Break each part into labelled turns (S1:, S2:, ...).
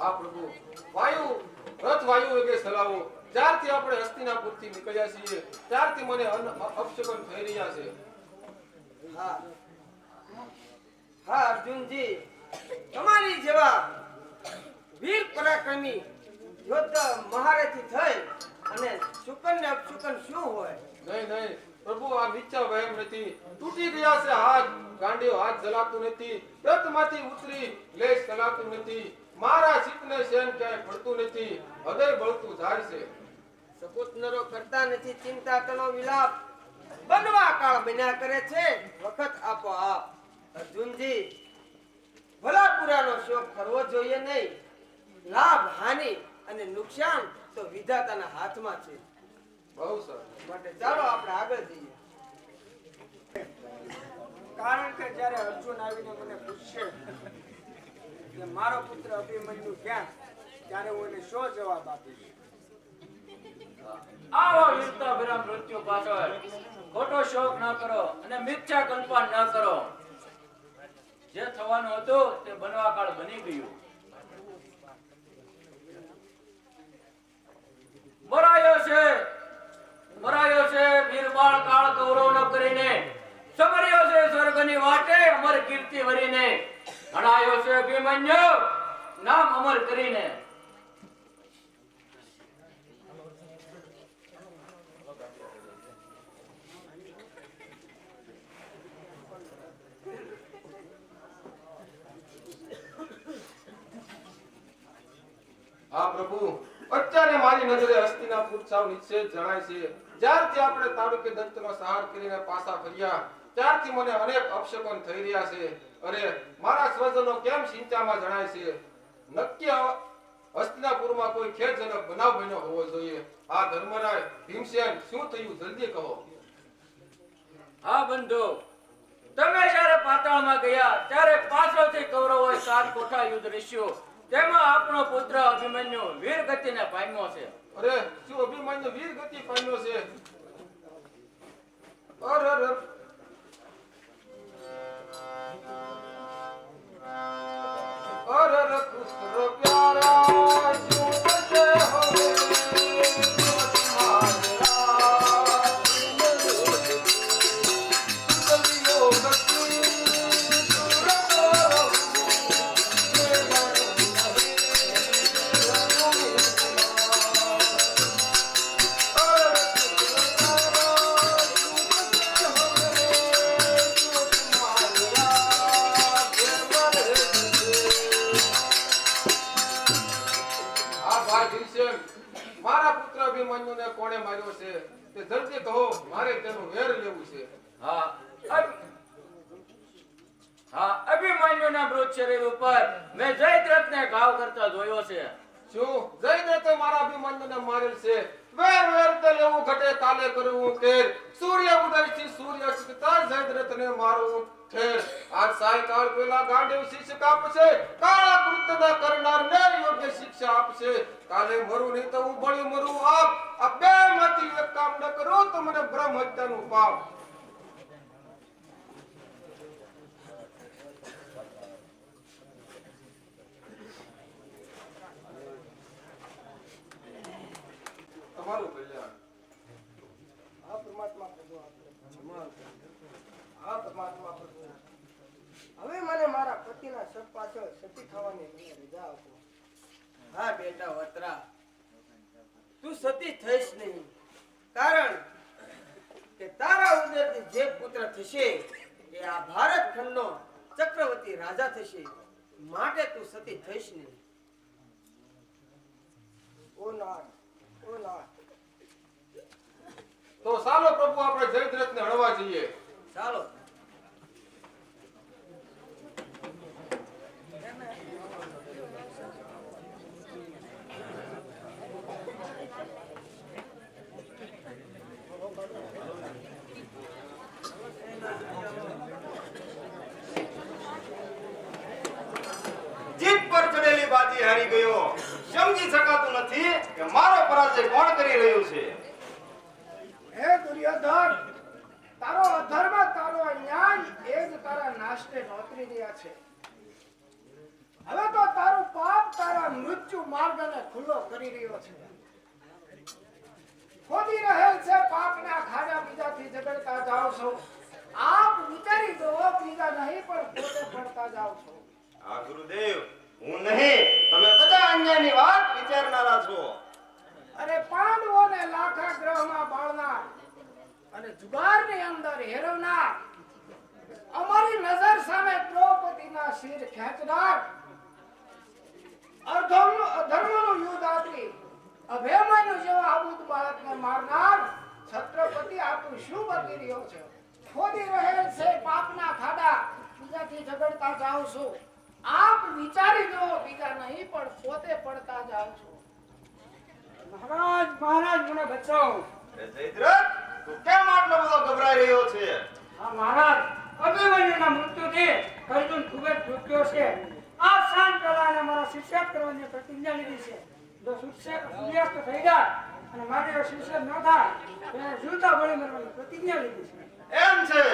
S1: આ પ્રભુ વાયુ રથ વાયુ વેગે ચલાવો જ્યારથી આપણે હસ્તિનાપુરથી નીકળ્યા છીએ ત્યારથી મને અપશકન થઈ રહ્યા છે.
S2: હા. હા અર્જુનજી. તમારી જેવા વીર પરાક્રમી યોદ્ધા મહારથી થઈ અને શુકન ને અપશુકન શું હોય?
S1: નહીં નહીં. પ્રભુ આ નીચા વહેમ નથી તૂટી ગયા છે હાથ. ગાંડીઓ હાથ જલાતું નથી. રથમાંથી ઉતરી લેશ ચલાતું નથી. મારા ચિત્તને શેન ક્યાંય પડતું નથી હૃદય બળતું જાય છે
S2: સપુતનરો કરતા નથી ચિંતા તનો વિલાપ. બનવા કાળ બન્યા કરે છે વખત આપો આપ. અર્જુનજી ભલા પુરાનો શોક કરવો જોઈએ નહીં. લાભ હાનિ અને નુકસાન તો વિધાતાના હાથમાં છે.
S1: બહુ સરસ.
S2: માટે ચાલો આપણે આગળ જઈએ.
S3: કારણ કે જ્યારે અર્જુન આવીને મને પૂછશે કે મારો પુત્ર અભિમન્યુ ક્યાં? ત્યારે હું એને શો જવાબ આપીશ?
S4: કરીને. સમર્યો છે સ્વર્ગની વાટે, અમર કીર્તિ વરીને હણાયો છે અભિમન્યુ. નામ અમર કરીને.
S1: હા, પ્રભુ. અત્યારે મારી નજરે હસ્તિનાપુર સાવ નિશ્ચિત જણાય છે. જ્યારથી આપણે તાલુકે દત્તનો સહાર કરીને પાછા ફર્યા ત્યારથી મને અનેક અપશકન થઈ રહ્યા છે. અરે મારા સ્વજનો કેમ ચિંતામાં જણાય છે? નક્કી હસ્તિનાપુરમાં કોઈ ખેદજનક બનાવ બન્યો હોવો જોઈએ. આ ધર્મરાય ભીમસેન શું થયું? જલ્દી કહો.
S4: હા બંધુ. તમે જ્યારે પાતાળમાં ગયા ત્યારે પાછળથી કૌરવો સાત કોઠા યુદ્ધ રહ્યો તેમાં આપણો પુત્ર અભિમન્યુ વીર ગતિને પામ્યો છે.
S1: અરે શું અભિમાન્યુ વીર ગતિ પામ્યો છે? અરે અરે અરે ભીમસેન, મારા પુત્ર અભિમન્યુને કોણે માર્યો છે? તે જલ્દી કહો મારે તેનું વેર લેવું છે.
S4: હા. હા અભિમન્યુના મૃત શરીર ઉપર મેં જયદ્રથને ઘાવ કરતા જોયો છે.
S1: શું? જયદ્રથે મારા અભિમન્યુને મારેલ છે? વેર વેર તે લેવું ઘટે તાલે કરવું કેર જયદ્રથને મારવું ઠેર આજ સાયકાળ પેલા ગાંડીવ શિક્ષક આપશે કાળા કૃત્યના કરનારને યોગ્ય શિક્ષા આપશે. કાલે મરું નહીં તો હું ભળી મરું આપ. આ બે માંથી એક કામ ન કરો તો મને બ્રહ્મ હત્યાનું પાપ. તમારું કલ્યાણ
S3: આ પરમાત્મા પ્રભુ આપણે આ પરમાત્મા પ્રભુ હવે મને મારા પતિના શબ પાછળ સતી થવાની મને રજા આપો
S2: હા બેટા વત્રા તું સતી થઈશ નહીં કારણ કે તારા ઉદરથી જે પુત્ર થશે એ આ ભારત ખંડનો ચક્રવર્તી રાજા થશે. માટે તું સતી થઈશ નહીં
S3: ઓ નાથ ઓ નાથ.
S1: તો ચાલો પ્રભુ આપણે જયદ્રથને હળવા જઈએ.
S2: ચાલો
S5: જીત પર ચડેલી બાજી હારી ગયો. સમજી શકાતું નથી કે મારો પરાજય કોણ કરી રહ્યું છે?
S3: હે દુર્યોધન તારો અધર્મ તારો અન્યાય એ જ તારા નાશને નોતરી રહ્યા છે. હવે તો તારું પાપ તારા મૃત્યુ રસ્તાને ખુલ્લો કરી રહ્યો છે. ખોદી રહેલ છે પાપના ખાડા બીજાથી ઝઘડતા જાઓ છો. આપ વિચારી દો બીજા નહીં પણ પોતે ભણતા જાઓ છો.
S5: આ ગુરુદેવ હું નહીં તમે બધા અન્યની વાત વિચારનારા છો
S3: અને પાંડવોને લાખા ગ્રહમાં બાળનાર અને જુગારની અંદર હેરવનાર. અમારી નજર સામે દ્રૌપદીના શિર ખેંચનાર. શું રહ્યો છે? ખોદી રહેલ છે પાપના ખાડા. બીજાથી ઝઘડતા જાઉં છું. આપ વિચારી દો બીજા નહીં પણ પોતે પડતા જાઉં છો.
S6: મહારાજ મહારાજ મને બચાવો.
S5: અરે જયદ્રથ તું કેમ આટલો બધો ગભરાઈ રહ્યો છે?
S6: હા મહારાજ અભિમન્યુના મૃત્યુથી અર્જુન ખૂબ જ દુખ્યો છે. આ શાંત પહેલા એને મારા શિષ્યાત કરવાની પ્રતિજ્ઞા લીધી છે. જો સૂર્યાસ્ત થઈ જાય અને મારે શિષ્ય ન થાય તો એને જીવતા બળી મરવાની પ્રતિજ્ઞા લીધી છે.
S5: એમ છે?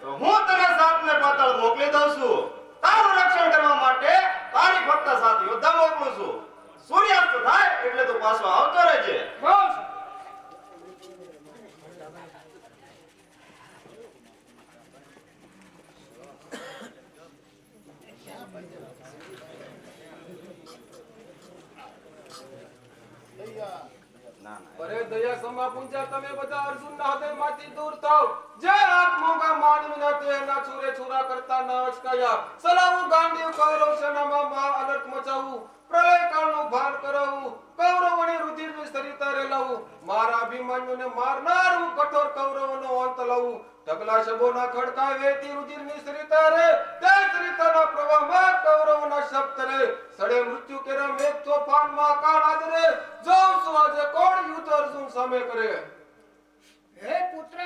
S5: તો હું તને સાપને પાતાળ મોકલી દઉં છું. તારું રક્ષણ કરવા માટે તારી ફક્ત સાથ યોદ્ધા મોકલું છું. સૂર્યાસ્ત થાય એટલે તો પાછો આવતો રહેજે. ના ના
S1: અરે દયા સમા પૂંજા તમે બધા અર્જુનના હૃદયમાંથી દૂર થાવ જે હાથ તેના છૂરે છૂરા કરતા ન અચકાયા સલાવું ગાંડીવ કૌરવ સેનામાં મહા અનર્થ મચાવવું અભિમાન્યુને મારનાર હું કઠોર કૌરવોનો અંત લાવું ઢગલા શબોના ખડકાય વેતી રુધિરની સરિતા રે તે સરિતાના પ્રવાહમાં કૌરવોના શબ્દ રે સડે મૃત્યુ કેરા મેઘ તોફાનમાં કાળ આદરે જોઉં છું આજે કોણ યુદ્ધ અર્જુન સામે કરે
S3: હે પુત્ર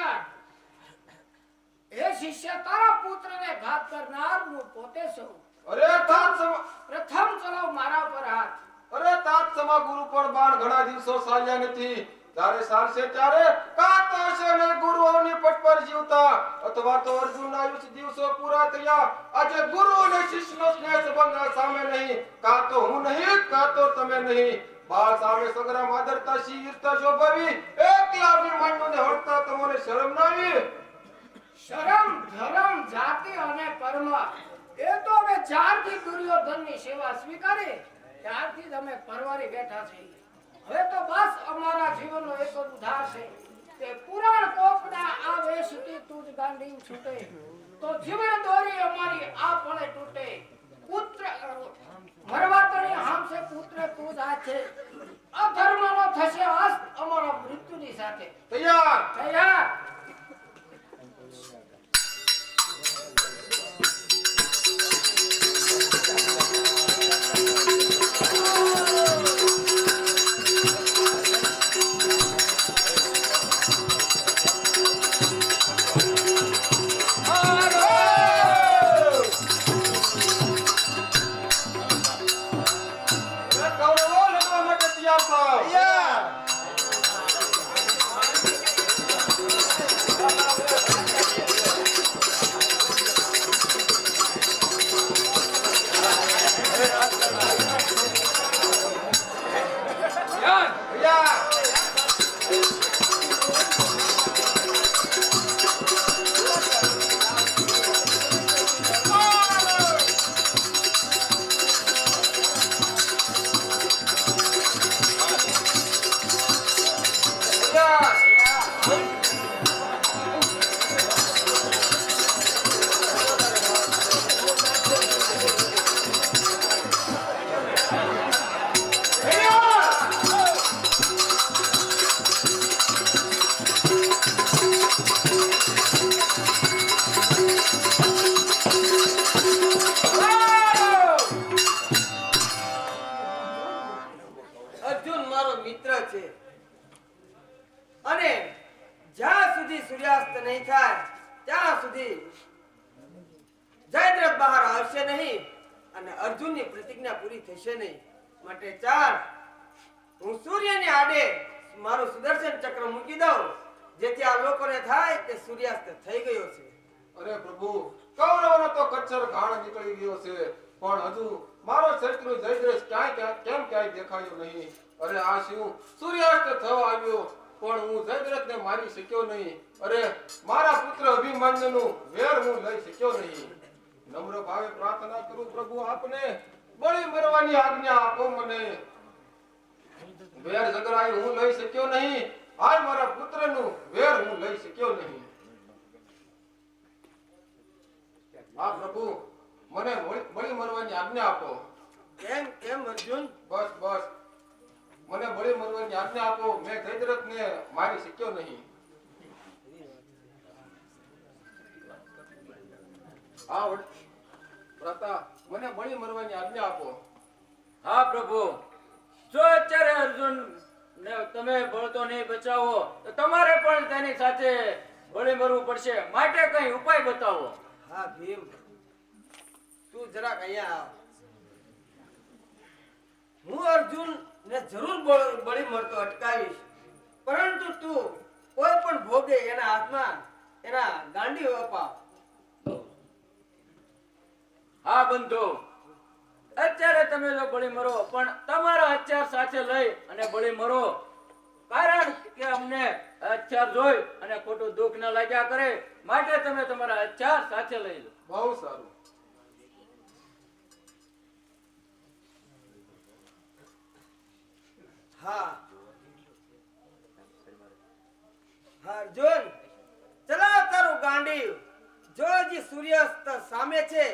S3: એ શિષ્ય તારા પુત્રને ઘાત કરનાર હું પોતે છું
S1: અરે તાત સમા
S3: પ્રથમ ચલાવ મારા પર હાથ
S1: અરે તાત સમા ગુરુ પર બાણ ઘણા દિવસો ચાલ્યા નથી ત્યારે સારશે ત્યારે કાતાશે ને ગુરુઓની પટ પર જીવતા. અથવા તો અર્જુન આયુષ દિવસો પૂરા થયા. આજે ગુરુ અને શિષ્યનો સ્નેહ સંબંધ સામે નહીં. કા તો હું નહીં, કા તો તમે નહીં. બાળ સામે સંગ્રામ આદરતા શીર્તા શોભાવી. એકલા અભિમાન્યુને હડતા તમને શરમ ના આવી
S3: શરમ, ધરમ, જાતિ અને કર્મ. એ તો અમે જ્યારથી દુર્યોધનની સેવા સ્વીકારી, ત્યારથી જ અમે પરવારી બેઠા છીએ. હવે તો બસ અમારા જીવનનો એક જ ઉધાર છે કે પુરાણ કોપડા આ વેશથી તું જ ગાંડી છૂટે. તો જીવન દોરી અમારી આ પળે તૂટે. પુત્ર મરવાતણી હામસે પુત્ર તું જ આ છે અધર્મનો થશે અસ્ત અમારા મૃત્યુની સાથે.
S1: તૈયાર.
S3: તૈયાર.
S1: માટે
S2: ચાર. હું સૂર્યને આડે મારું સુદર્શન ચક્ર મૂકી દઉં. જેથી આ લોકોને થાય કે સૂર્યાસ્ત થઈ ગયો છે.
S1: અરે પ્રભુ, કૌરવનો તો કચ્છર ઘાણ નીકળી ગયો છે. પણ હજુ મારો શત્રુ જયદ્રથ ક્યાંય ક્યાં- કેમ ક્યાંય દેખાયો નહીં? અરે આ શું? સૂર્યાસ્ત થવા આવ્યો, પણ હું જયદ્રથને મારી શક્યો નહીં. અરે, મારા પુત્ર અભિમાન્યનું વેર હું લઈ શક્યો નહીં. નમ્ર ભાવે પ્રાર્થના કરું પ્રભુ આપને. બળી મરવાની આજ્ઞા આપો મને. વેર ઝઘરાઈ હું લઈ શક્યો નહીં. હાલ મારા પુત્રનું વેર હું લઈ શક્યો નહીં. આ પ્રભુ મને બળી મરવાની આજ્ઞા આપો.
S2: કેમ? કેમ અર્જુન?
S1: બસ બસ. મને બળી મરવાની આજ્ઞા આપો. મેં જયદ્રથને મારી શક્યો નહીં. હા વડ- ભ્રાતા મને બળી મરવાની આજ્ઞા આપો.
S4: હા પ્રભુ. જો અત્યારે અર્જુન ને તમે બળતો નહીં બચાવો તો તમારે પણ તેની સાથે બળી મરવું પડશે. માટે કઈ ઉપાય બતાવો.
S2: હા ભીમ. તું જરાક અહીંયા આવ. હું અર્જુન ને જરૂર બળ- બળી મરતો અટકાવીશ. પરંતુ તું કોઈ પણ ભોગે એના હાથમાં એના ગાંડી અપાવ.
S4: હા બંધો. અત્યારે તમે જો બળી મરો, પણ તમારા હથિયાર સાથે લઈ અને બળી મરો. કારણ કે અમને હથિયાર જોઈ અને ખોટું દુઃખ ન લાગ્યા કરે, માટે તમે તમારા હથિયાર સાથે લઈ લો.
S1: બહુ સારું.
S2: હા. અર્જુન ચલાવ તારું ગાંડી. જો હજી સૂર્યાસ્ત સામે છે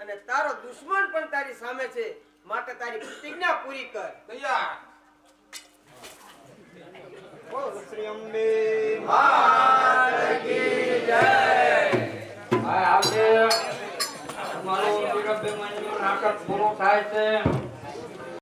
S2: અને તારો દુશ્મન પણ તારી સામે છે. માટે તારી પ્રતિજ્ઞા પૂરી કર.
S1: તૈયાર.
S5: શ્રી
S4: અમારું વીરભીમન્યુ નાટક થાય છે.